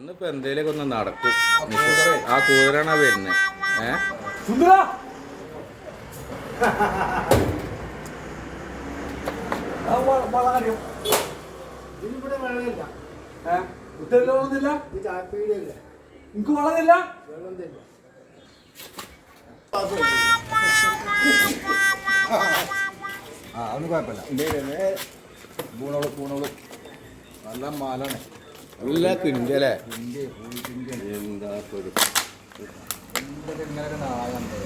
ഇന്നിപ്പോ എന്തേലൊക്കെ ഒന്ന് നടക്കും. ആ കുതിരണ വരുന്നത് ഏ? സുന്ദര! ആ എനിക്ക് അതൊന്നും കുഴപ്പമില്ല. പൂണോളൂ പൂണോളൂ. നല്ല മാലാണ്. എന്താ ഒരു ഇങ്ങനെ നാളുണ്ട്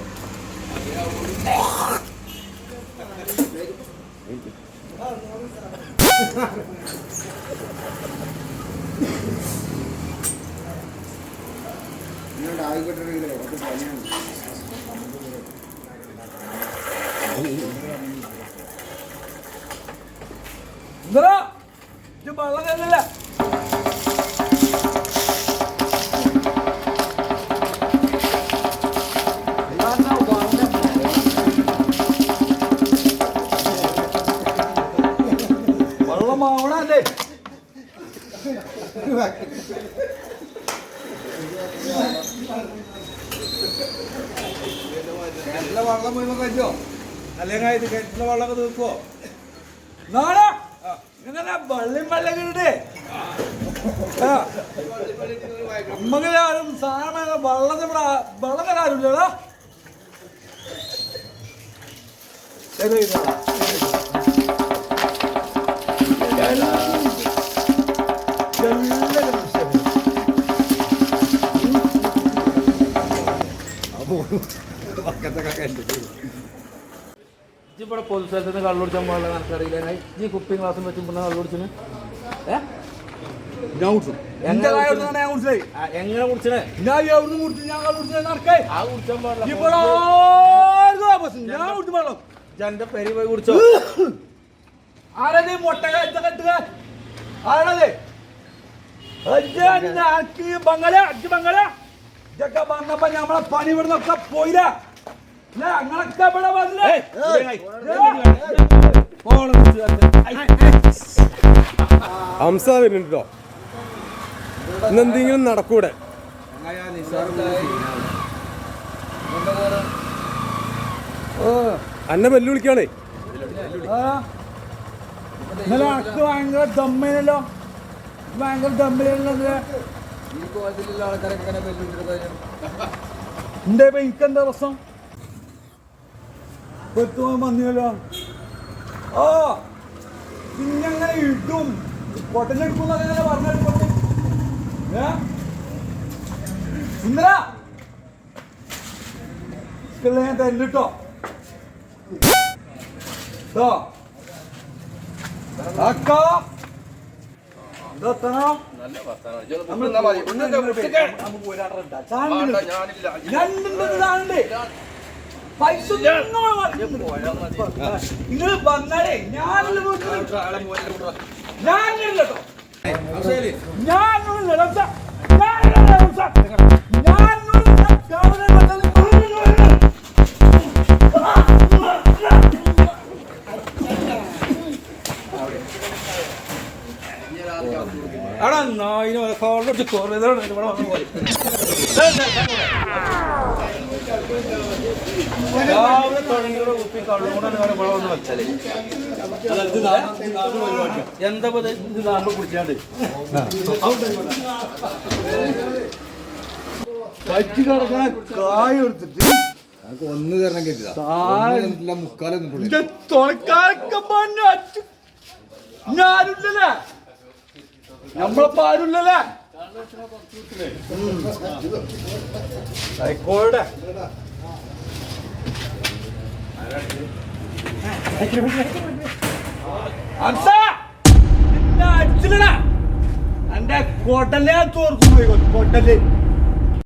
ഇങ്ങോട്ട് ആയിക്കോട്ടെ അത് പണിയാണ് സുന്ദര ഇത് വെള്ളം തന്നില്ല. കിണറ്റിലെ വെള്ളം മുഴുവൻ കഴിച്ചോ അല്ലെങ്കിൽ ഇത് കിണറ്റിലെ വെള്ളമൊക്കെ തീർക്കുവോ നാളെ ഇങ്ങനെ വള്ളിയും വെള്ളം കിട്ടേ നമുക്ക് ആരും സാധനം വെള്ളത്തിൽ ഇവിടെ വെള്ളം തരാറില്ലടാ ശരി ഇവിടെ പൊതു സ്ഥലത്ത് നിന്ന് കള്ളു കുടിച്ചാൽ പാടില്ല എനിക്കറിയില്ല. ഈ കുപ്പിയും ഗ്ലാസും വെച്ച് ഇവിടെ കള്ളു കുടിച്ചിന്. ഏ? കുടിച്ചു. കുടിച്ചേ. എങ്ങനെ കുടിച്ചേ ഞാൻ എവിടുന്ന് കുടിച്ചു? ഞാൻ കള്ളു കുടിച്ചത് നടക്കേ. ആ കുടിച്ചാൻ പാടില്ല. ഇവിടെ ഞാൻ കുടിച്ചു വെള്ളം എന്റെ പെരി പോയി കുടിച്ചോ? ആരത് മുട്ട കഴിച്ച കെട്ടുക? ആരാണത് അജ്ജി ബംഗല അജ്ജ് ബംഗല ഇതൊക്കെ വന്നപ്പോ ഞമ്മളെ പണി ഇവിടുന്നൊക്കെ പോയില്ല? ഞങ്ങളൊക്കെ ഇവിടെ വന്നില്ലേ? ഹംസ വരുന്നുണ്ടോ? ഇന്നെന്തെങ്കിലും നടക്കൂടെ? ഓ, അന്നെ വെല്ലു വിളിക്കാണേ. ആ. ഇന്നലെ അനക്ക് ഭയങ്കര ദമ്മേനല്ലോ. ഭയങ്കര ദമ്മിലുള്ളത് എന്റെ എനിക്കെന്താ പ്രശ്നം? പെത്തുവാൻ വന്നില്ലല്ലോ ആ പിന്നങ്ങനെ ഇട്ടും പൊട്ടലെടുക്കുന്നൊക്കെ അങ്ങനെ പറഞ്ഞെടുക്കും സുന്ദര ഞാൻ തല്ലിട്ടോ ട്ടോ. എന്താ? രണ്ടിന്റെ ഇതാണ്ട് പൈസ നിങ്ങൾ വന്നാലേ ഞാനില്ല ഞാനില്ല കേട്ടോ. ഞാനില്ല റംസ. നായിന് ഇവിടെ വന്നു പോയി രാവിലെ തുടങ്ങിയുള്ള കുപ്പി കള്ളുകൊണ്ടാണ് ഇവിടെ ഇവിടെ വന്ന് വെച്ചാൽ. എന്താ ഇത്? ഇത് നാമ്പ് കുടിച്ചാണ്ട്. പറ്റി കിടക്കണ കായ എടുത്തിട്ട് ഒന്ന് തരണം കേട്ടില്ല മുക്കാലൊന്നും തുണക്കാരൊക്കെ ഞാനില്ലല്ലേ നമ്മളപ്പോ ആരുമില്ലല്ലേ അടിച്ചില്ലടാ. എന്റെ കൊട്ടല്ലേ തോർക്കും പോയി